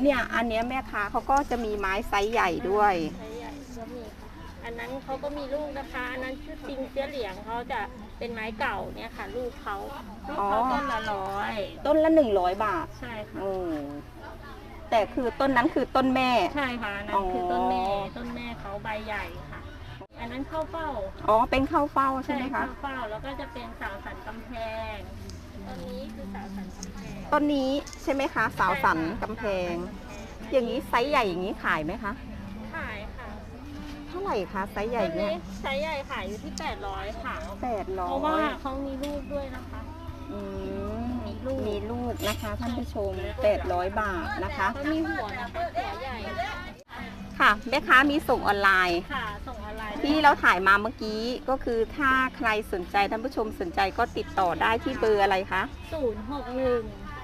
[SPEAKER 1] เนี่ยอันเนี้ยแม่ค้าเขาก็จะมีไม้ไซส์ใหญ่ด้วย
[SPEAKER 6] ไซส์ใหญ่ก็มีค่ะอันนั้นเขาก็มีลูกนะคะ อันนั้นชื่อติงเสียเหลียงเขาจะเป็นไม้เก่าเนี่ยค่ะ ลูกเขาลูกเขา
[SPEAKER 1] อ๋อ
[SPEAKER 6] ต้นละร้อย
[SPEAKER 1] ต้นละ100บาท
[SPEAKER 6] ใช่ค่ะ
[SPEAKER 1] โอ้แต่คือต้นนั้นคือต้นแม่
[SPEAKER 6] ใช่ค่ะอันนั้นคือต้นแม่ต้นแม่เขาใบใหญ่ค่ะ อันนั้นเข้าเป้า
[SPEAKER 1] อ๋อเป็นข้าวเฝ้าใช่ไหมคะ
[SPEAKER 6] เข้าเป้าแล้วก็จะเป็นสาวสันกำแพงต้นนี้คือสาวสันกำแพง
[SPEAKER 1] ต้นนี้ใช่ไหมคะ สาวสันกำแพง อย่างนี้ไซส์ใหญ่อย่างนี้ขายไหมคะ
[SPEAKER 6] ขายค่ะ
[SPEAKER 1] เท่าไหร่คะไซส์ใหญ่
[SPEAKER 6] ต้น
[SPEAKER 1] เนี่
[SPEAKER 6] นี้
[SPEAKER 1] ย
[SPEAKER 6] ไซส์ใหญ่ขายอยู่ที่ 800 ค่ะ
[SPEAKER 1] แปดร้อ
[SPEAKER 6] เพราะว่ายเขามีลูกด้วยนะคะ
[SPEAKER 1] อืม
[SPEAKER 6] มีลูก
[SPEAKER 1] มีลูกนะคะท่านผู้ชม800บาทนะคะ
[SPEAKER 6] เขามีหัวนะคะหัวใหญ่
[SPEAKER 1] ค่ะแม่ค้ามีส่งออนไลน์
[SPEAKER 6] ค่ะส่งออนไลน์
[SPEAKER 1] ที่เราถ่ายมาเมื่อกี้ก็คือถ้าใครสนใจท่านผู้ชมสนใจก็ติดต่อได้ที่เบอร์อะไรคะ
[SPEAKER 6] ศู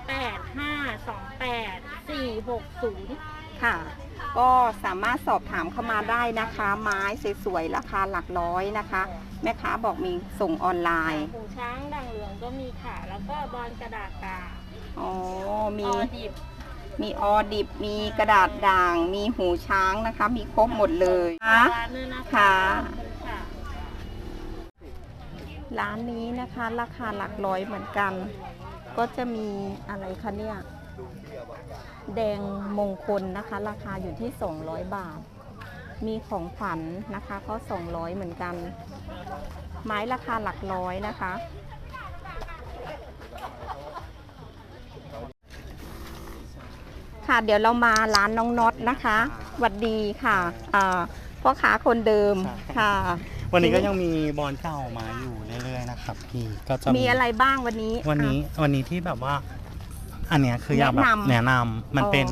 [SPEAKER 6] นย์หกหนึ่งแปดห้าสองแปดสี่หกศูนย์
[SPEAKER 1] ค่ะ ก็สามารถสอบถามเข้ามาได้นะคะ ไม้สวยๆราคาหลักร้อยนะคะ แม่ค้าบอกมีส่งออนไลน์
[SPEAKER 6] หูช้างด่างเหลืองก็มีค่ะ แล้วก็บอลกระดาษกา
[SPEAKER 1] อ๋อ
[SPEAKER 6] อ
[SPEAKER 1] มี
[SPEAKER 6] อดิบ
[SPEAKER 1] มีออดิบ มีกระดาษด่าง มีหูช้างนะคะ มีครบหมดเลยนะ
[SPEAKER 6] ร้านด้วยนะคะ
[SPEAKER 1] ค่ะ
[SPEAKER 6] ขอบคุณค่ะ
[SPEAKER 1] ร้านนี้นะคะ ราคาหลักร้อยเหมือนกัน ก็จะมีอะไรคะเนี่ย แดงมงคลนะคะ ราคาอยู่ที่ 200 บาท มีของขวัญนะคะก็ 200 เหมือนกัน ไม้ราคาหลักร้อยนะคะ ค่ะเดี๋ยวเรามาร้านน้องน็อตนะคะหวัดดีค่ะพ่อค้าคนเดิมค่ะ
[SPEAKER 4] วันนี้ก็ยังมีบอลเก่ามาอยู่ ครับพี่ก็จะ
[SPEAKER 1] มีอะไรบ้างวันนี้
[SPEAKER 4] วันนี้วันนี้ที่แบบว่า อันเนี้ยคืออยากแบบ
[SPEAKER 1] แนะนำ
[SPEAKER 4] แนะนำมัน
[SPEAKER 1] อ๋อ
[SPEAKER 4] เป็น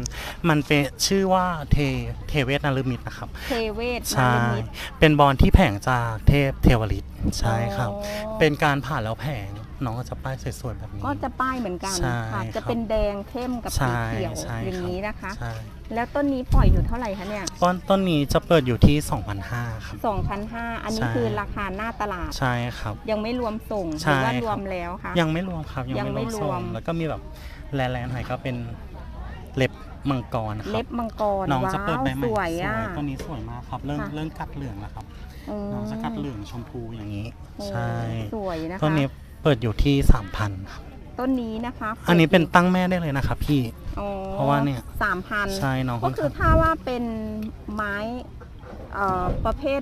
[SPEAKER 4] มันเป็นชื่อว่าเทเทเวศนฤมิตนะครับ
[SPEAKER 1] เทเวศ
[SPEAKER 4] ใช่
[SPEAKER 1] นารุมิตร
[SPEAKER 4] เป็นบอลที่แผงจากเทพเทวฤทธิ์ใช่ครับ
[SPEAKER 1] อ๋อ
[SPEAKER 4] เป็นการผ่านแล้วแผง น้องก็จะป้ายสวยๆแบบนี้
[SPEAKER 1] ก็จะป้ายเหมือนกัน
[SPEAKER 4] ใช่
[SPEAKER 1] ค่ะ
[SPEAKER 4] ครับ
[SPEAKER 1] จะเป็นแดงเข้มกับสี
[SPEAKER 4] ใช่
[SPEAKER 1] เขียว
[SPEAKER 4] ใช่
[SPEAKER 1] อย่าง
[SPEAKER 4] ครับ
[SPEAKER 1] นี้นะคะ
[SPEAKER 4] ใช่
[SPEAKER 1] แล้วต้นนี้ปล่อยอยู่เท่าไหร่คะเนี่ย
[SPEAKER 4] ต้นต้นนี้จะเปิดอยู่ที่2,500ครับ
[SPEAKER 1] 2,500อันนี้
[SPEAKER 4] ใช่
[SPEAKER 1] คือราคาหน้าตลาด
[SPEAKER 4] ใช่ครับ
[SPEAKER 1] ยังไม่รวมส่งห
[SPEAKER 4] ใช่
[SPEAKER 1] รือว่า
[SPEAKER 4] ครับ
[SPEAKER 1] รวมแล้วคะ
[SPEAKER 4] ยังไม่รวมครับ
[SPEAKER 1] ยังไม่รวม
[SPEAKER 4] ส่งแล้วก็มีแบบแลนๆหน่อยก็เป็นเล็บมังกรครับ
[SPEAKER 1] เล็บมังกร
[SPEAKER 4] น้องจะ
[SPEAKER 1] ว้า
[SPEAKER 4] เปิด
[SPEAKER 1] ว
[SPEAKER 4] ใบใหม่
[SPEAKER 1] สวยอะ
[SPEAKER 4] ต้นนี้สวยมากครับ เริ่ม
[SPEAKER 1] ค่ะ
[SPEAKER 4] เริ่มกัดเหลืองแล้วครับ
[SPEAKER 1] อืม
[SPEAKER 4] น้องจะกัดเหลืองชมพูอย่างนี้
[SPEAKER 1] โอ้
[SPEAKER 4] ใช่
[SPEAKER 1] สวยนะคะ
[SPEAKER 4] ต้นนี้ เปิดอยู่ที่3,000ครับ
[SPEAKER 1] ต้นนี้นะคะ
[SPEAKER 4] อันนี้เป็นตั้งแม่ได้เลยนะครับพี่
[SPEAKER 1] อ๋อ
[SPEAKER 4] เพราะว่าเนี่ย
[SPEAKER 1] สามพัน
[SPEAKER 4] ใช่น้อง
[SPEAKER 1] ก็คือ
[SPEAKER 4] ข้าง
[SPEAKER 1] ถ้าว่าเป็นไม้เอ่อประเภท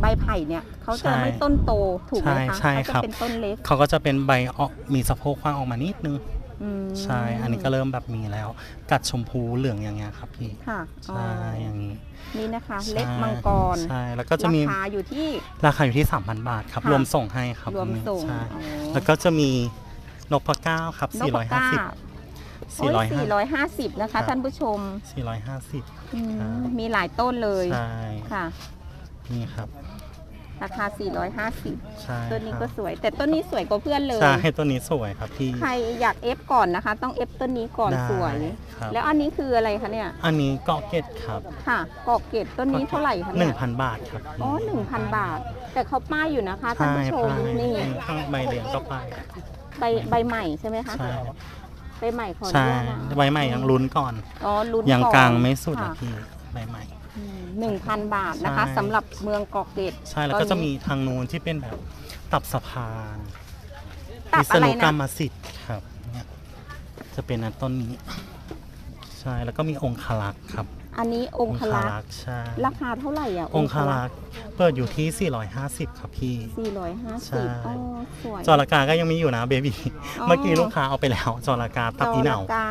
[SPEAKER 1] ใบไผ่เนี่ยเขาจะ
[SPEAKER 4] ใช่
[SPEAKER 1] ไม่ต้นโตถูกไหมคะ
[SPEAKER 4] ใช่ใช่
[SPEAKER 1] เขา
[SPEAKER 4] ครั
[SPEAKER 1] จะ
[SPEAKER 4] บ
[SPEAKER 1] เป็นต้นเล็ก
[SPEAKER 4] เขาก็จะเป็นใบออกมีสะโพกกว้างออกมานิดนึง
[SPEAKER 1] อืม
[SPEAKER 4] ใช่ อันนี้ก็เริ่มแบบมีแล้ว กัดชมพูเหลืองอย่างเงี้ยครับพี่
[SPEAKER 1] ค่ะอ๋อ
[SPEAKER 4] ใช่อย่างนี้
[SPEAKER 1] นี่นะคะ
[SPEAKER 4] ใช่
[SPEAKER 1] เล็บมังกร
[SPEAKER 4] ใช่แล้วก็จะมี
[SPEAKER 1] ราคาอยู่ที่
[SPEAKER 4] ราคาอยู่ที่ 3,000 บาทครับ
[SPEAKER 1] ค่ะ
[SPEAKER 4] รวมส่งให้ครับ
[SPEAKER 1] รวมส่ง
[SPEAKER 4] ใช่
[SPEAKER 1] อ๋อ
[SPEAKER 4] แล้วก็จะมีนกพะเก้าครับ
[SPEAKER 1] นกปากกา
[SPEAKER 4] 450
[SPEAKER 1] โอ้ย
[SPEAKER 4] 450
[SPEAKER 1] 450 นะคะ
[SPEAKER 4] ครับ
[SPEAKER 1] ท่านผู้ชม
[SPEAKER 4] 450
[SPEAKER 1] อืม
[SPEAKER 4] ครับ
[SPEAKER 1] มีหลายต้นเลย
[SPEAKER 4] ใช่
[SPEAKER 1] ค่ะ
[SPEAKER 4] นี่ครับ
[SPEAKER 1] ราคา 450
[SPEAKER 4] ใช่
[SPEAKER 1] ต้นนี้
[SPEAKER 4] ครับ
[SPEAKER 1] ก็สวย แต่ต้นนี้สวยกว่าเพื่อนเลย
[SPEAKER 4] ใช่ตัวนี้สวยครับพี่
[SPEAKER 1] ใครอยากเอฟก่อนนะคะ ต้องเอฟต้นนี้ก่อน
[SPEAKER 4] ได้
[SPEAKER 1] สวย
[SPEAKER 4] ครับ
[SPEAKER 1] แล้วอันนี้คืออะไรคะเนี่ย
[SPEAKER 4] อันนี้เกาะเกตครับ
[SPEAKER 1] ค่ะกอกเกตต้นนี้เท่าไหร่คะ
[SPEAKER 4] ห
[SPEAKER 1] เนี่
[SPEAKER 4] นึ่
[SPEAKER 1] ย
[SPEAKER 4] งพันบาทครับ
[SPEAKER 1] อ๋อหนึ่งพันบาท แต่เขาป้ายอยู่นะคะท่าน
[SPEAKER 4] ใช่
[SPEAKER 1] ผู้ชม
[SPEAKER 4] ป้าย
[SPEAKER 1] นี่
[SPEAKER 4] ข้างใบเหลืองก็ไป
[SPEAKER 1] ใบใบใหม่ใช่ไหมคะ
[SPEAKER 4] ใช่
[SPEAKER 1] ใบใหม่ขออนุ
[SPEAKER 4] ใช่
[SPEAKER 1] ญาตนะ
[SPEAKER 4] ใบใหม่ยังลุ้นก่อน
[SPEAKER 1] อ๋อลุ้น
[SPEAKER 4] ยัง
[SPEAKER 1] ก่อน
[SPEAKER 4] กลางไม่สุด
[SPEAKER 1] ค่ะ
[SPEAKER 4] นะพี่ใบใหม่
[SPEAKER 1] หนึ่งพันบาทนะคะ
[SPEAKER 4] ใช่
[SPEAKER 1] สำหรับเมืองกอกเกต
[SPEAKER 4] ใช่แล้วก็จะมีทางนู้นที่เป็นแบบตับสะพาน
[SPEAKER 1] ตับ
[SPEAKER 4] วิษ
[SPEAKER 1] อะไร
[SPEAKER 4] ณุกร
[SPEAKER 1] นะ
[SPEAKER 4] รมสิทธิ์ครับเนี่ยจะเป็นอันต้นนี้ ใช่แล้วก็มีองคลักษ์ครับ
[SPEAKER 1] อันนี้องคลักษณ์
[SPEAKER 4] ษ์ใช่
[SPEAKER 1] ราคาเท่าไหร่อะ
[SPEAKER 4] องคลักษ์ เปิดอยู่ที่ 450 ครับพี่
[SPEAKER 1] สี่ร้อยห้า
[SPEAKER 4] ใช่
[SPEAKER 1] สิบอ๋อสวย
[SPEAKER 4] จอรากาก็ยังมีอยู่นะเบบี้
[SPEAKER 1] อ๋อ
[SPEAKER 4] เมื่อกี้ลูกค้าเอาไปแล้ว จอรากาตับอีเหนา
[SPEAKER 1] จรกา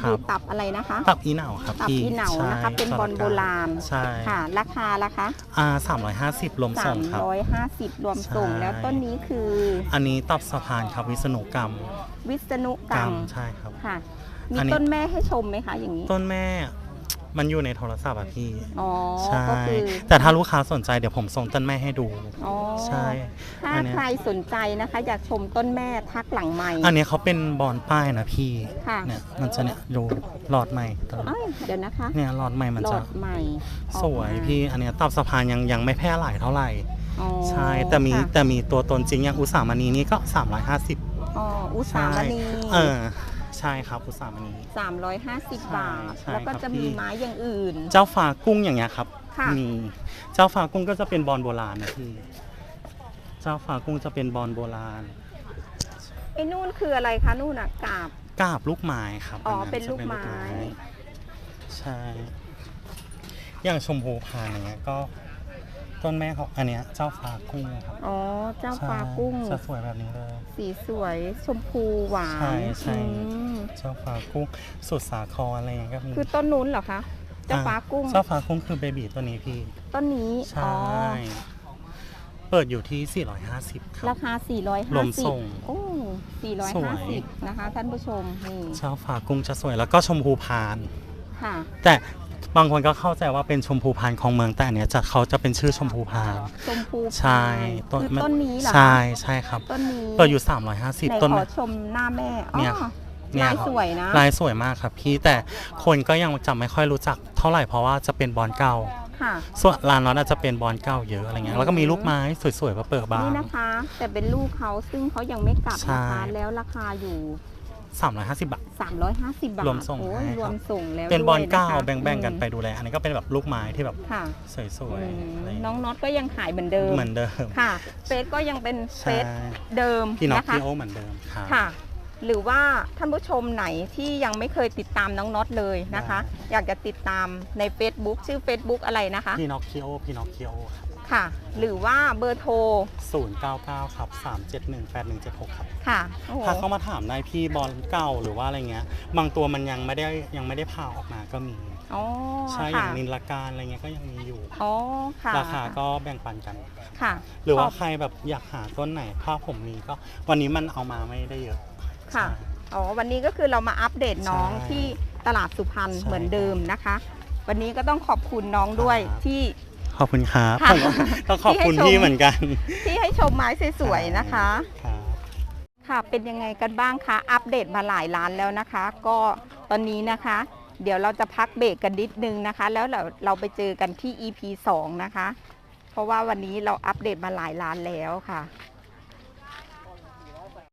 [SPEAKER 4] ครับ
[SPEAKER 1] คือตับอะไรนะคะ
[SPEAKER 4] ตับอีเหนาครับ
[SPEAKER 1] ตับ
[SPEAKER 4] พี่
[SPEAKER 1] อีเหนานะคะ
[SPEAKER 4] ใช่
[SPEAKER 1] เป็นบอลโบราณ
[SPEAKER 4] ใช่
[SPEAKER 1] ค่ะ ราคาราคา
[SPEAKER 4] อ่า350รวมส่งครับ
[SPEAKER 1] 350 รวมส่ง
[SPEAKER 4] ใช่
[SPEAKER 1] แล้วต้นนี้คือ
[SPEAKER 4] อันนี้ตับสะพานครับวิษณุกรรม
[SPEAKER 1] วิษณุก
[SPEAKER 4] ก
[SPEAKER 1] ร
[SPEAKER 4] ร
[SPEAKER 1] ร
[SPEAKER 4] ร
[SPEAKER 1] ม
[SPEAKER 4] มใช่ครับ
[SPEAKER 1] ค่ะ มี
[SPEAKER 4] อันนี้
[SPEAKER 1] ต้นแม่ให้ชมไหมคะอย่างนี้
[SPEAKER 4] ต้นแม่ มันอยู่ในโทรศัพท์อะพี่
[SPEAKER 1] อ๋อ
[SPEAKER 4] ใช่
[SPEAKER 1] ก็คือ
[SPEAKER 4] แต่ถ้าลูกค้าสนใจเดี๋ยวผมส่งต้นแม่ให้ดู
[SPEAKER 1] อ๋อ
[SPEAKER 4] ใช่
[SPEAKER 1] ถ้า
[SPEAKER 4] อันเนี้ย
[SPEAKER 1] ใครสนใจนะคะ อยากชมต้นแม่ทักหลังใหม่
[SPEAKER 4] อันนี้เขาเป็นบอลป้ายนะพี่
[SPEAKER 1] ค่ะ
[SPEAKER 4] เนี่ยมันจะเนี่ยดูหลอดใหม่ตลอด
[SPEAKER 1] เอ้ยเดี๋ยวนะคะ
[SPEAKER 4] เนี่ยหลอดใหม่มัน
[SPEAKER 1] หล
[SPEAKER 4] จะ
[SPEAKER 1] อดใหม่ออก
[SPEAKER 4] สวย
[SPEAKER 1] มา
[SPEAKER 4] พี่อันเนี้ยตับสะพานยังยังไม่แพร่หลายเท่าไหร่
[SPEAKER 1] อ๋อ
[SPEAKER 4] ใช่ แต่มี
[SPEAKER 1] ค่ะ
[SPEAKER 4] แต่มีตัวตนจริงอย่างอุตสามณีนี่ก็ 350
[SPEAKER 1] อ๋ออุตสา
[SPEAKER 4] ใช่
[SPEAKER 1] มณี
[SPEAKER 4] เออ ใช่ครับอุตสามณี
[SPEAKER 1] 350 บาท
[SPEAKER 4] ใช่
[SPEAKER 1] แล้วก็
[SPEAKER 4] ครับ
[SPEAKER 1] จะมี
[SPEAKER 4] พี่
[SPEAKER 1] ไม้อย่างอื่น
[SPEAKER 4] เจ้าฟ้ากุ้งอย่างเงี้ยครับ
[SPEAKER 1] ค่ะ
[SPEAKER 4] มี เจ้าฟ้ากุ้งก็จะเป็นบอลโบราณนะพี่ เจ้าฟ้ากุ้งจะเป็นบอลโบราณ
[SPEAKER 1] ไอ้นู่นคืออะไรคะนู่นอะกาบ
[SPEAKER 4] กาบลูกไม้ครับ
[SPEAKER 1] อ๋อ
[SPEAKER 4] อั
[SPEAKER 1] เป็นลูกไม้
[SPEAKER 4] ใช่ อย่างชมพูพานอย่างเงี้ยก็ ต้นแม่เขาอันเนี้ยเจ้าฟ้ากุ้งครับ
[SPEAKER 1] อ๋อ เจ้าฟ้ากุ้ง
[SPEAKER 4] ใช่จะสวยแบบนี้เลย
[SPEAKER 1] สีสวยชมพูหวาน
[SPEAKER 4] ใช่ใช่
[SPEAKER 1] อืม
[SPEAKER 4] เจ้าฟ้ากุ้งสุดสาครอะไรอย่างเงี้ยก็มี
[SPEAKER 1] คือต้นนู้นเหรอคะ เจ้าฟ้ากุ้ง
[SPEAKER 4] เจ้าฟ้ากุ้งคือเบบีตัวนี้พี่
[SPEAKER 1] ต้นนี้
[SPEAKER 4] ใช่
[SPEAKER 1] อ๋อ
[SPEAKER 4] เปิดอยู่ที่ 450 ครั
[SPEAKER 1] รา
[SPEAKER 4] บ
[SPEAKER 1] คา 450
[SPEAKER 4] รวมส่ง
[SPEAKER 1] โอ้
[SPEAKER 4] สวย
[SPEAKER 1] 450 นะคะ ท่านผู้ชม นี่
[SPEAKER 4] เจ้าฟ้ากุ้งจะสวยแล้วก็ชมพูพาน
[SPEAKER 1] ค่ะ
[SPEAKER 4] แต่ บางคนก็เข้าใจว่าเป็นชมพูพานของเมืองแต่อันเนี้ยจะเขาจะเป็นชื่อชมพูพาน
[SPEAKER 1] ชมพู
[SPEAKER 4] ใช่
[SPEAKER 1] คือต้นนี้เหรอคะ
[SPEAKER 4] ใช่ใช่ครับ
[SPEAKER 1] ต้นนี้
[SPEAKER 4] เปิดอยู่
[SPEAKER 1] ไหน
[SPEAKER 4] 350 ต้น
[SPEAKER 1] ขอชมหน้าแม่อ๋อ
[SPEAKER 4] เนี่ย เนี่
[SPEAKER 1] ลาย
[SPEAKER 4] ครับ
[SPEAKER 1] สวยนะ
[SPEAKER 4] ลายสวยมากครับพี่แต่คนก็ยังจำไม่ค่อยรู้จักเท่าไหร่เพราะว่าจะเป็นบอลเก่า
[SPEAKER 1] ค่ะ
[SPEAKER 4] ส่วนร้านน็อตอาจจะเป็นบอลเก่าเยอะอะไรเงี้ยแล้วก็มีลูกไม้สวยๆมาเปิดบ้าง
[SPEAKER 1] นี่นะคะ แต่เป็นลูกเขาซึ่งเขายังไม่กลับ
[SPEAKER 4] ใช่
[SPEAKER 1] นะคะแล้วราคาอยู่
[SPEAKER 4] 350 บาท
[SPEAKER 1] 350 บาท
[SPEAKER 4] รวมส่ง
[SPEAKER 1] โอ้ย
[SPEAKER 4] ให้
[SPEAKER 1] ร
[SPEAKER 4] ครับ
[SPEAKER 1] วมส่งแล้ว
[SPEAKER 4] เป็นบอล
[SPEAKER 1] ด้วยะ
[SPEAKER 4] เก้า
[SPEAKER 1] คะ
[SPEAKER 4] แบ่งๆกันไป
[SPEAKER 1] อืม
[SPEAKER 4] ดูแล อันนี้ก็เป็นแบบลูกไม้ที่แบบ
[SPEAKER 1] ค่ะ
[SPEAKER 4] สวย
[SPEAKER 1] อืม
[SPEAKER 4] ๆอะไร
[SPEAKER 1] น้อง
[SPEAKER 4] เงี้ย
[SPEAKER 1] น็อตก็ยังขายเหมือนเดิม
[SPEAKER 4] เหมือนเดิม
[SPEAKER 1] ค่ะเฟซก็ยังเป็นเฟ
[SPEAKER 4] ใช่
[SPEAKER 1] ซเดิม
[SPEAKER 4] พี่น็อต
[SPEAKER 1] นะคะ
[SPEAKER 4] พี่โอเหมือนเดิมครับ
[SPEAKER 1] ค่ะ หรือว่าท่านผู้ชมไหนที่ยังไม่เคยติดตามน้องน็อตเลยนะคะอยากจะติดตามใน Facebook ชื่อ Facebook อะไรนะคะ
[SPEAKER 4] พี่น็อกคิโอพี่น็อกคิโอครับ
[SPEAKER 1] ค่ะ หรือว่าเบอร์โทร
[SPEAKER 4] 099 ครับ 371 8176 ครับ
[SPEAKER 1] ค่ะโอ้โห
[SPEAKER 4] ถ้าเข้ามาถามได้พี่บอลเก่าหรือว่าอะไรเงี้ย บางตัวมันยังไม่ได้ยังไม่ได้ผ่าออกมาก็มี
[SPEAKER 1] อ๋อ
[SPEAKER 4] ใช่อย่า
[SPEAKER 1] ค่ะ
[SPEAKER 4] งนินละการอะไรเงี้ยก็ยังมีอยู่
[SPEAKER 1] อ๋อค่ะ
[SPEAKER 4] ราคาก็แบ่งปันกัน
[SPEAKER 1] ค่ะ
[SPEAKER 4] หรือว่า
[SPEAKER 1] ขบ
[SPEAKER 4] ใครแบบอยากหาต้นไหนภาพผมมีก็ วันนี้มันเอามาไม่ได้เยอะ
[SPEAKER 1] ค่ะ
[SPEAKER 4] ใช่
[SPEAKER 1] อ๋อวันนี้ก็คือเรามาอัปเดตน้อง
[SPEAKER 4] ใช่
[SPEAKER 1] ที่ตลาดสุพรรณ
[SPEAKER 4] ใช่
[SPEAKER 1] เหมือนเดิมนะคะ วันนี้ก็ต้องขอบคุณน้องด้วย
[SPEAKER 4] ครับ
[SPEAKER 1] ที่
[SPEAKER 4] ขอบคุณครับ
[SPEAKER 1] ค่ะ
[SPEAKER 4] ผมก็ต้องขอบคุณ
[SPEAKER 1] ที่ให้ชม
[SPEAKER 4] พี่เหมือนกัน
[SPEAKER 1] ที่ให้ชมไม้สวยๆนะคะ
[SPEAKER 4] ครับ
[SPEAKER 1] ค่ะเป็นยังไงกันบ้างคะ อัปเดตมาหลายร้านแล้วนะคะ ก็ตอนนี้นะคะ เดี๋ยวเราจะพักเบรกกันนิดนึงนะคะ แล้วเราเราไปเจอกันที่ EP 2 นะคะ เพราะว่าวันนี้เราอัปเดตมาหลายร้านแล้วค่ะ